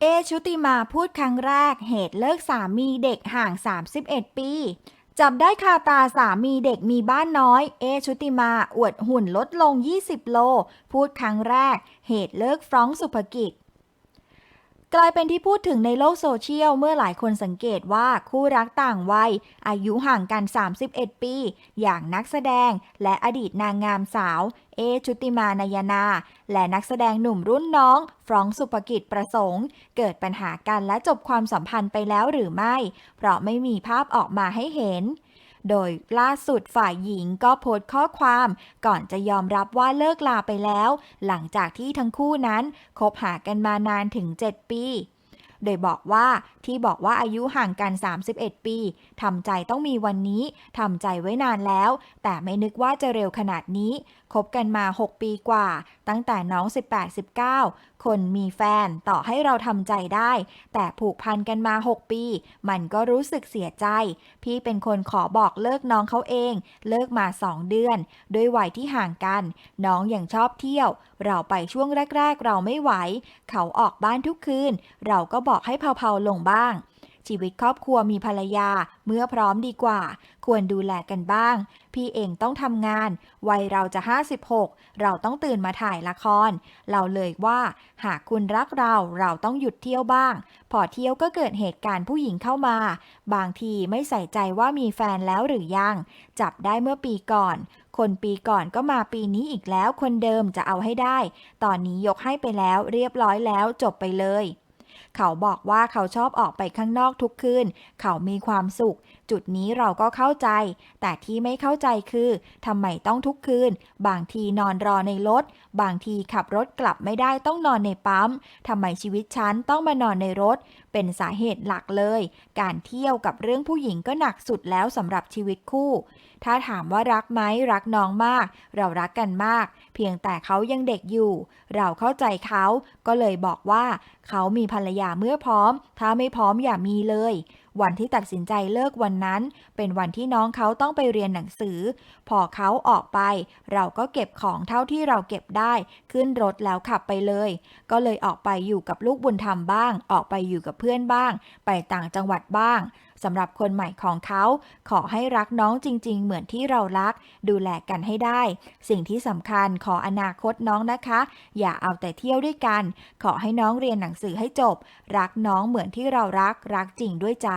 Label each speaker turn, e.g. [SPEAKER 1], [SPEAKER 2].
[SPEAKER 1] เอชุติมาพูดครั้งแรกเหตุเลิกสามีเด็กห่าง 31 ปี จับได้คาตาสามีเด็กมีบ้านน้อย เอชุติมาอวดหุ่นลดลง 20 โล พูดครั้งแรก เหตุเลิกฟรองสุภกิจ กลายเป็นที่พูดถึงในโลกโซเชียลเมื่อหลายคนสังเกตว่าคู่รักต่างวัย อายุห่างกัน 31 ปี อย่างนักแสดงและอดีตนางงามสาว เอชุติมานายนา และนักแสดงหนุ่มรุ่นน้อง ฟรองสุภกิจประสงค์ เกิดปัญหากันและจบความสัมพันธ์ไปแล้วหรือไม่ เพราะไม่มีภาพออกมาให้เห็น โดยล่าสุดฝ่ายหญิงก็โพสต์ข้อความ ก่อนจะยอมรับว่าเลิกลาไปแล้ว หลังจากที่ทั้งคู่นั้นคบหากันมานานถึง 7 ปี โดยบอกว่าที่บอกว่าอายุห่างกัน 31 ปีทำใจต้องมีวันนี้ทำใจไว้นานแล้ว แต่ไม่นึกว่าจะเร็วขนาดนี้คบกันมา 6 ปีกว่า ตั้งแต่น้อง 18-19 คนมีแฟนต่อให้เราทำใจได้ แต่ผูกพันกันมา 6 ปี มันก็รู้สึกเสียใจ พี่เป็นคนขอบอกเลิกน้องเขาเอง เลิกมา 2 เดือน ด้วยวัยที่ห่างกัน น้องยังชอบเที่ยว เราไปช่วงแรก ๆ เราไม่ไหว เขาออกบ้านทุกคืน เราก็บอกให้เผาๆลงบ้าง ชีวิตครอบครัวมีภรรยา เมื่อพร้อมดีกว่า ควรดูแลกันบ้าง พี่เองต้องทำงาน วัยเราจะ 56 เราต้องตื่นมาถ่ายละคร เราเลยว่า หากคุณรักเราเราต้องหยุดเที่ยวบ้าง พอเที่ยวก็เกิดเหตุการณ์ผู้หญิงเข้ามา บางทีไม่ใส่ใจว่ามีแฟนแล้วหรือยัง จับได้เมื่อปีก่อนคนปีก่อนก็มาปีนี้อีกแล้วคนเดิมจะเอาให้ได้ ตอนนี้ยกให้ไปแล้วเรียบร้อยแล้วจบไปเลย เขาบอกว่าเขาชอบออกไปข้างนอกทุกคืน เขามีความสุข จุดนี้เราก็เข้าใจ แต่ที่ไม่เข้าใจคือทำไมต้องทุกคืน บางทีนอนรอในรถ บางทีขับรถกลับไม่ได้ต้องนอนในปั๊มทำไมชีวิตฉันต้องมานอนในรถ เป็นสาเหตุหลักเลย การเที่ยวกับเรื่องผู้หญิงก็หนักสุดแล้วสำหรับชีวิตคู่ ถ้าถามว่ารักไหมรักน้องมาก เรารักกันมาก เพียงแต่เขายังเด็กอยู่ เราเข้าใจเขาก็เลยบอกว่า เขามีภรรยายาเมื่อพร้อม ถ้าไม่พร้อมอย่ามีเลย วันที่ตัดสินใจเลิกวันนั้น เป็นวันที่น้องเขาต้องไปเรียนหนังสือ พอเขาออกไป เราก็เก็บของเท่าที่เราเก็บได้ ขึ้นรถแล้วขับไปเลย ก็เลยออกไปอยู่กับลูกบุญธรรมบ้าง ออกไปอยู่กับเพื่อนบ้าง ไปต่างจังหวัดบ้าง สำหรับคนใหม่ของเขา ขอให้รักน้องจริง ๆ เหมือนที่เรารัก ดูแลกันให้ได้ สิ่งที่สำคัญขออนาคตน้องนะคะ อย่าเอาแต่เที่ยวด้วยกัน ขอให้น้องเรียนหนังสือให้จบ รักน้องเหมือนที่เรารัก รักจริงด้วยใจ